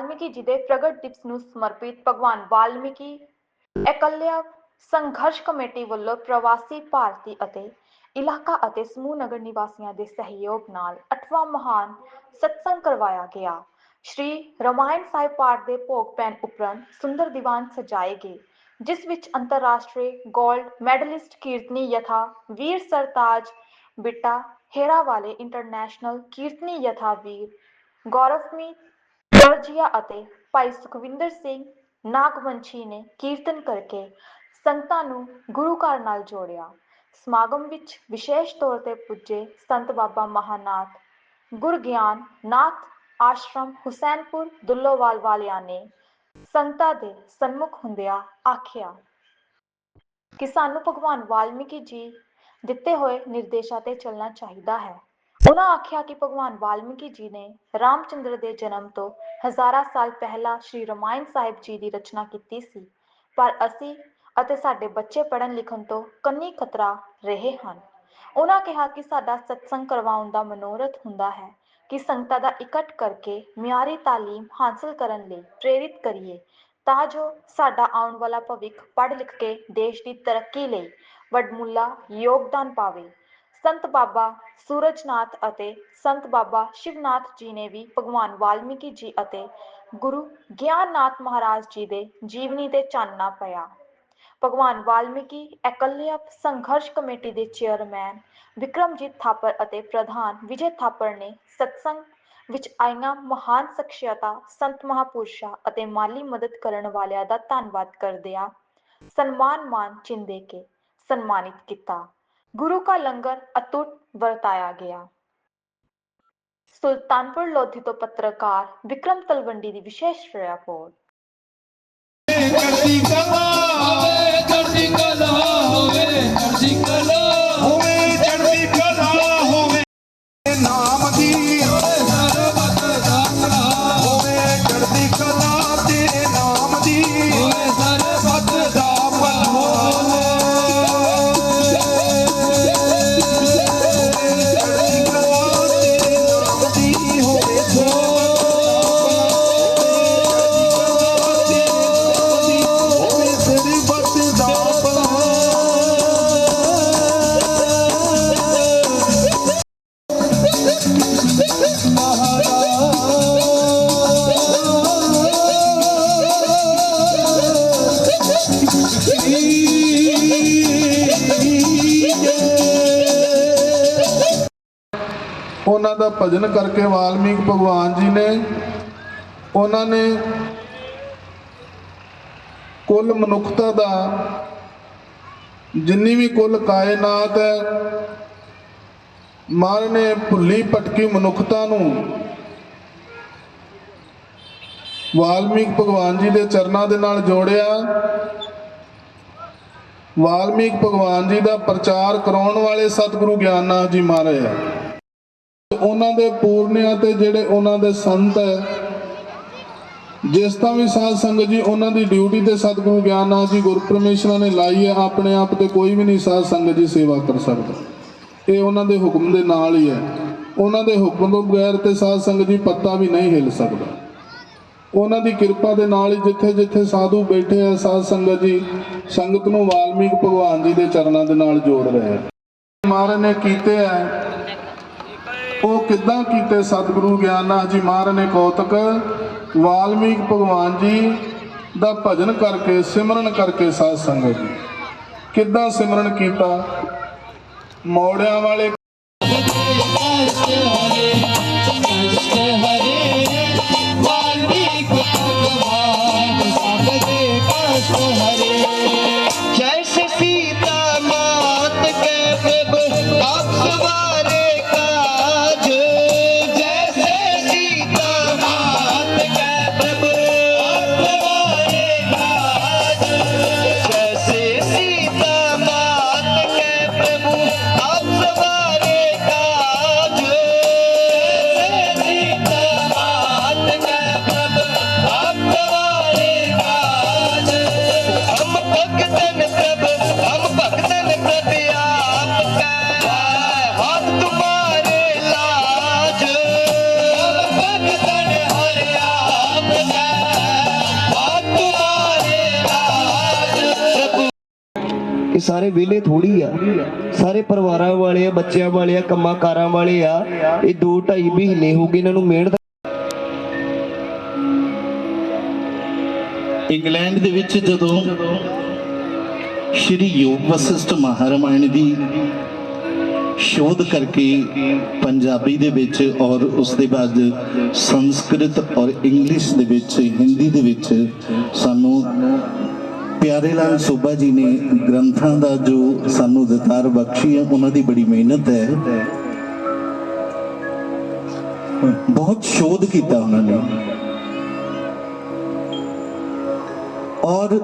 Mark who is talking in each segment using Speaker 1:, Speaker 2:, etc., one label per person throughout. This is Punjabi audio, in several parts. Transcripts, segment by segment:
Speaker 1: ਵਾਲਮੀਕੀ ਜੀ ਦੇ ਪ੍ਰਗਟ ਦਿਵਸ ਨੂੰ ਸਮਰਪਿਤ ਭਗਵਾਨ ਵਾਲਮੀਕੀ ਇਕੱਲਿਆ ਸੰਘਰਸ਼ ਕਮੇਟੀ ਵੱਲੋਂ ਪ੍ਰਵਾਸੀ ਭਾਰਤੀ ਅਤੇ ਇਲਾਕਾ ਅਤੇ ਸਮੂਹ ਨਗਰ ਨਿਵਾਸੀਆਂ ਦੇ ਸਹਿਯੋਗ ਨਾਲ 8ਵਾਂ ਮਹਾਨ ਸਤਸੰਗ ਕਰਵਾਇਆ ਗਿਆ। ਸ਼੍ਰੀ ਰਮਾਇਣ ਸਾਹਿਬ ਪਾਠ ਦੇ ਭੋਗ ਪੈਣ ਉਪਰੰਤ ਸੁੰਦਰ ਦੀਵਾਨ ਸਜਾਏ ਗਏ, ਜਿਸ ਵਿੱਚ ਅੰਤਰਰਾਸ਼ਟਰੀ 골ਡ ਮੈਡਲਿਸਟ ਕੀਰਤਨੀ ਯਥਾ ਵੀਰ ਸਰਤਾਜ ਬਿੱਟਾ ਹੇਰਾ ਵਾਲੇ ਇੰਟਰਨੈਸ਼ਨਲ ਕੀਰਤਨੀ ਯਥਾ ਵੀਰ ਗੌਰਵਮੀਤ ਵਰਜੀਆ ਅਤੇ ਭਾਈ ਸੁਖਵਿੰਦਰ ਸਿੰਘ ਨਾਗਵੰਸ਼ੀ ਨੇ ਕੀਰਤਨ ਕਰਕੇ ਸੰਗਤਾਂ ਨੂੰ ਗੁਰੂ ਘਰ ਨਾਲ ਜੋੜਿਆ। ਸਮਾਗਮ ਵਿੱਚ ਵਿਸ਼ੇਸ਼ ਤੌਰ ਤੇ ਪੁੱਜੇ ਸੰਤ ਬਾਬਾ ਮਹਾਨਾਥ ਗੁਰਗਿਆਨ ਨਾਥ ਆਸ਼ਰਮ, ਹੁਸੈਨਪੁਰ, ਦੁੱਲੋਵਾਲ ਵਾਲਿਆਂ ਨੇ ਸੰਗਤਾਂ ਦੇ ਸਨਮੁਖ ਹੁੰਦਿਆਂ ਆਖਿਆ, ਕਿ ਸਾਨੂੰ ਭਗਵਾਨ ਵਾਲਮੀਕੀ ਜੀ ਦਿੱਤੇ ਹੋਏ ਨਿਰਦੇਸ਼ਾਂ ਤੇ ਚੱਲਣਾ ਚਾਹੀਦਾ ਹੈ। ਉਹਨਾਂ ਆਖਿਆ ਕਿ ਭਗਵਾਨ ਵਾਲਮੀਕੀ ਜੀ ਨੇ ਰਾਮਚੰਦਰ ਦੇ ਜਨਮ ਤੋਂ ਹਜ਼ਾਰਾਂ ਸਾਲ ਪਹਿਲਾਂ ਸ਼੍ਰੀ ਰਮਾਇਣ ਸਾਹਿਬ ਜੀ ਦੀ ਰਚਨਾ ਕੀਤੀ ਸੀ। ਪਰ ਅਸੀਂ ਅਤੇ ਸਾਡੇ ਬੱਚੇ ਪੜ੍ਹਨ ਲਿਖਣ ਤੋਂ ਕੰਨੀ ਖਤਰਾ ਰਹੇ ਹਨ। ਉਹਨਾਂ ਕਿਹਾ ਕਿ ਸਾਡਾ ਸਤਸੰਗ ਕਰਵਾਉਣ ਦਾ ਮਨੋਰਥ ਹੁੰਦਾ ਹੈ ਕਿ ਸੰਗਤਾਂ ਦਾ ਇਕੱਠ ਕਰਕੇ ਮਿਆਰੀ ਤਾਲੀਮ ਹਾਸਲ ਕਰਨ ਲਈ ਪ੍ਰੇਰਿਤ ਕਰੀਏ ਤਾਂ ਜੋ ਸਾਡਾ ਆਉਣ ਵਾਲਾ ਭਵਿੱਖ ਪੜ੍ਹ ਲਿਖ ਕੇ ਦੇਸ਼ ਦੀ ਤਰੱਕੀ ਲਈ ਵੱਡਮੁੱਲਾ ਯੋਗਦਾਨ ਪਾਵੇ। ਸੰਤ ਬਾਬਾ ਸੂਰਜਨਾਥ ਅਤੇ ਸੰਤ ਬਾਬਾ ਸ਼ਿਵਨਾਥ ਜੀ ਨੇ ਵੀ ਭਗਵਾਨ ਵਾਲਮੀਕੀ ਜੀ ਅਤੇ ਗੁਰੂ ਗਿਆਨਨਾਥ ਮਹਾਰਾਜ ਜੀ ਦੇ ਜੀਵਨੀ ਤੇ ਚਾਨਣਾ ਪਾਇਆ। ਭਗਵਾਨ ਵਾਲਮੀਕੀ ਇਕੱਲਿਆ ਸੰਘਰਸ਼ ਕਮੇਟੀ ਦੇ ਚੇਅਰਮੈਨ ਵਿਕਰਮਜੀਤ ਥਾਪਰ ਅਤੇ ਪ੍ਰਧਾਨ ਵਿਜੇ ਥਾਪਰ ਨੇ ਸਤਸੰਗ ਵਿੱਚ ਆਈਆਂ ਮਹਾਨ ਸ਼ਖਸੀਅਤਾਂ, ਸੰਤ ਮਹਾਪੁਰਸ਼ਾਂ ਅਤੇ ਮਾਲੀ ਮਦਦ ਕਰਨ ਵਾਲਿਆਂ ਦਾ ਧੰਨਵਾਦ ਕਰਦਿਆਂ ਸਨਮਾਨ ਮਾਨ ਚਿੰਦੇ ਕੇ ਸਨਮਾਨਿਤ ਕੀਤਾ। ਗੁਰੂ ਕਾ ਲੰਗਰ ਅਤੁੱਟ ਵਰਤਾਇਆ ਗਿਆ ਸੁਲਤਾਨਪੁਰ ਲੋਧੀ ਤੋਂ ਪੱਤਰਕਾਰ ਵਿਕਰਮ ਤਲਵੰਡੀ ਦੀ ਵਿਸ਼ੇਸ਼ ਰਿਪੋਰਟ
Speaker 2: ਉਹਨਾਂ ਦਾ ਭਜਨ ਕਰਕੇ ਵਾਲਮੀਕ ਭਗਵਾਨ ਜੀ ਨੇ ਉਹਨਾਂ ਨੇ ਕੁੱਲ ਮਨੁੱਖਤਾ ਦਾ ਜਿੰਨੀ ਵੀ ਕੁੱਲ ਕਾਇਨਾਤ ਹੈ ਮਾਰ ਨੇ ਭੁੱਲੀ ਭਟਕੀ ਮਨੁੱਖਤਾ ਨੂੰ ਵਾਲਮੀਕ ਭਗਵਾਨ ਜੀ ਦੇ ਚਰਨਾਂ ਦੇ ਨਾਲ ਜੋੜਿਆ। ਵਾਲਮੀਕ ਭਗਵਾਨ ਜੀ ਦਾ ਪ੍ਰਚਾਰ ਕਰਾਉਣ ਵਾਲੇ ਸਤਿਗੁਰੂ ਗਿਆਨਨਾਥ ਜੀ ਮਹਾਰਾਜ। ਹੈ ਉਹਨਾਂ ਦੇ ਪੂਰਨਿਆਂ ਤੇ ਜਿਹੜੇ ਉਹਨਾਂ ਦੇ ਸੰਤ ਹੈ, ਜਿਸ ਤਾਂ ਵੀ ਸਾਧ ਸੰਗਤ ਜੀ ਉਹਨਾਂ ਦੀ ਡਿਊਟੀ ਤੇ ਸਤਿਗੁਰੂ ਗਿਆਨਨਾਥ ਜੀ ਗੁਰਪਰਮੇਸ਼ਰਾਂ ਨੇ ਲਾਈ ਹੈ, ਆਪਣੇ ਆਪ ਤੇ ਕੋਈ ਵੀ ਨਹੀਂ ਸਾਧ ਸੰਗਤ ਜੀ ਸੇਵਾ ਕਰ ਸਕਦਾ। ਇਹ ਉਹਨਾਂ ਦੇ ਹੁਕਮ ਦੇ ਨਾਲ ਹੀ ਹੈ। ਉਹਨਾਂ ਦੇ ਹੁਕਮ ਤੋਂ ਬਗੈਰ ਤੇ ਸਾਧ ਸੰਗਤ ਜੀ ਪੱਤਾ ਵੀ ਨਹੀਂ ਹਿੱਲ ਸਕਦਾ। ਉਹਨਾਂ ਦੀ ਕਿਰਪਾ ਦੇ ਨਾਲ ਹੀ ਜਿੱਥੇ ਜਿੱਥੇ ਸਾਧੂ ਬੈਠੇ ਆ, ਸਾਧ ਸੰਗਤ ਜੀ ਸੰਗਤ ਨੂੰ ਵਾਲਮੀਕ ਭਗਵਾਨ ਜੀ ਦੇ ਚਰਨਾਂ ਦੇ ਨਾਲ ਜੋੜ ਰਹੇ ਆ। ਮਹਾਰਾਜ ਨੇ ਕੀਤੇ ਆ ਉਹ ਕਿੱਦਾਂ ਕੀਤੇ ਸਤਿਗੁਰੂ ਗਿਆਨਨਾਥ ਜੀ ਮਹਾਰਾਜ ਨੇ ਕੌਤਕ, ਵਾਲਮੀਕ ਭਗਵਾਨ ਜੀ ਦਾ ਭਜਨ ਕਰਕੇ, ਸਿਮਰਨ ਕਰਕੇ ਸਾਧ ਸੰਗਤ ਜੀ। ਕਿੱਦਾਂ ਸਿਮਰਨ ਕੀਤਾ? ਮੌੜਿਆਂ ਵਾਲੇ
Speaker 3: ਇਹ ਸਾਰੇ ਵਿਹਲੇ ਥੋੜੀ ਆ। ਸਾਰੇ ਪਰਿਵਾਰਾਂ ਵਾਲੇ ਆ, ਬੱਚਿਆਂ ਵਾਲੇ ਆ, ਕੰਮਾਂ ਕਾਰਾਂ ਵਾਲੇ ਆ, ਇਹ 2 2.5 ਮਹੀਨੇ ਹੋ ਗਏ ਇਹਨਾਂ ਨੂੰ ਮਿਹਨਤ
Speaker 4: ਇੰਗਲੈਂਡ ਦੇ ਵਿੱਚ ਜਦੋਂ ਸ਼੍ਰੀ ਯੋਗ ਵਸਿਸ਼ਠ ਮਹਾਰਾਮਾਇਣ ਦੀ ਸ਼ੋਧ ਕਰਕੇ ਪੰਜਾਬੀ ਦੇ ਵਿੱਚ ਔਰ ਉਸ ਦੇ ਬਾਅਦ ਸੰਸਕ੍ਰਿਤ ਔਰ ਇੰਗਲਿਸ਼ ਦੇ ਵਿੱਚ, ਹਿੰਦੀ ਦੇ ਵਿੱਚ ਸਾਨੂੰ ਪਿਆਰੇ ਲਾਲ ਸੋਭਾ ਜੀ ਨੇ ਗ੍ਰੰਥਾਂ ਦਾ ਜੋ ਸਾਨੂੰ ਦਿੱਤਾਰ ਬਖਸ਼ੀ ਹੈ, ਉਹਨਾਂ ਦੀ ਬੜੀ ਮਿਹਨਤ ਹੈ। ਬਹੁਤ ਸ਼ੋਧ ਕੀਤਾ ਉਹਨਾਂ ਨੇ। ਔਰ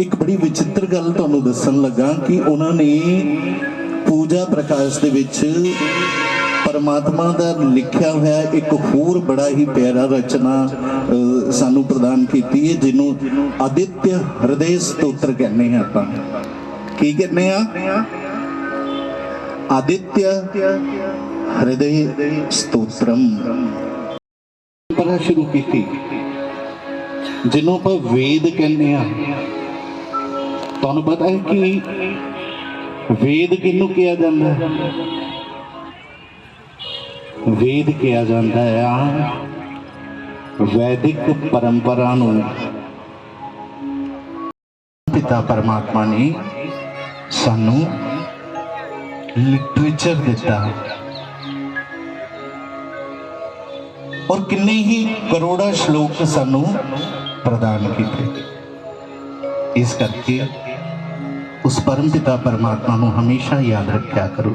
Speaker 4: ਇੱਕ ਬੜੀ ਵਿਚਿੱਤਰ ਗੱਲ ਤੁਹਾਨੂੰ ਦੱਸਣ ਲੱਗਾ ਕਿ ਉਹਨਾਂ ਨੇ ਪੂਜਾ ਪ੍ਰਕਾਸ਼ ਦੇ ਵਿੱਚ ਪਰਮਾਤਮਾ ਦਾ ਲਿਖਿਆ ਹੋਇਆ ਇੱਕ ਹੋਰ ਬੜਾ ਹੀ ਪਿਆਰਾ ਰਚਨਾ ਸਾਨੂੰ ਪ੍ਰਦਾਨ ਕੀਤੀ ਹੈ, ਜਿਹਨੂੰ ਆਦਿਤਯ ਹਿਰਦੇ ਸਤੋਤਰ ਕਹਿੰਦੇ ਹਾਂ ਆਪਾਂ। ਕੀ ਕਹਿੰਦੇ ਆ ਆਦਿਤਯ ਹਿਰਦੇ ਸਤੋਤਰਮ ਪੜਾ ਸ਼ੁਰੂ ਕੀਤੀ। ਜਿਹਨੂੰ ਆਪਾਂ ਵੇਦ ਕਹਿੰਦੇ ਆ ਤੁਹਾਨੂੰ ਪਤਾ ਹੈ ਕਿ ਵੇਦ ਕਿਹਨੂੰ ਕਿਹਾ ਜਾਂਦਾ ਹੈ? ਵੇਦ ਕਿਹਾ ਜਾਂਦਾ ਹੈ। ਆ ਵੈਦਿਕ ਪਰੰਪਰਾ ਨੂੰ ਪਿਤਾ ਪਰਮਾਤਮਾ ਨੇ ਸਾਨੂੰ ਲਿਟਰੇਚਰ ਦਿੱਤਾ। ਔਰ ਕਿੰਨੇ ਹੀ ਕਰੋੜਾ ਸ਼ਲੋਕ ਸਾਨੂੰ ਪ੍ਰਦਾਨ ਕੀਤੇ। ਇਸ ਕਰਕੇ ਉਸ ਪਰਮ ਪਿਤਾ ਪਰਮਾਤਮਾ ਨੂੰ ਹਮੇਸ਼ਾ ਯਾਦ ਰੱਖਿਆ ਕਰੋ।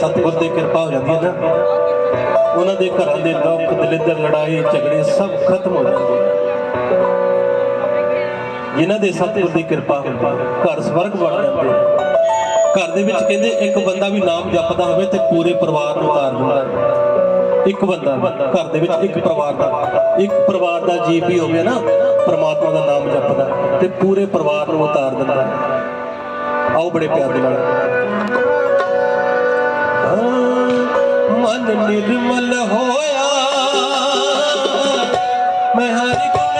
Speaker 5: ਸਤਿਗੁਰ ਦੀ ਕਿਰਪਾ ਹੋ ਜਾਂਦੀ ਹੈ ਨਾ। ਉਹਨਾਂ ਦੇ ਘਰਾਂ ਦੇ ਦੁੱਖ ਦਲਿੱਦਰ ਲੜਾਈ ਝਗੜੇ ਸਭ ਖਤਮ ਹੋ ਜਾਂਦੇ ਜਿਨ੍ਹਾਂ ਦੇ ਸਤਿਗੁਰ ਦੀ ਕਿਰਪਾ ਘਰ ਸਵਰਗ ਬਣ ਜਾਂਦੇ ਘਰ ਦੇ ਵਿੱਚ ਕਹਿੰਦੇ ਇੱਕ ਬੰਦਾ ਵੀ ਨਾਮ ਜਪਦਾ ਹੋਵੇ ਤੇ ਪੂਰੇ ਪਰਿਵਾਰ ਨੂੰ ਉਤਾਰ ਦਿੰਦਾ ਇੱਕ ਬੰਦਾ ਘਰ ਦੇ ਵਿੱਚ ਇੱਕ ਪਰਿਵਾਰ ਦਾ। ਇੱਕ ਪਰਿਵਾਰ ਦਾ ਜੀਵ ਵੀ ਹੋਵੇ ਨਾ, ਪਰਮਾਤਮਾ ਦਾ ਨਾਮ ਜਪਦਾ ਤੇ ਪੂਰੇ ਪਰਿਵਾਰ ਨੂੰ ਉਤਾਰ ਦਿੰਦਾ ਆਓ ਬੜੇ ਪਿਆਰ ਦੇ ਨਾਲ। ਮਨ ਨਿਰਮਲ ਹੋਇਆ। ਮੈਂ ਹਰਿ ਗੁਣ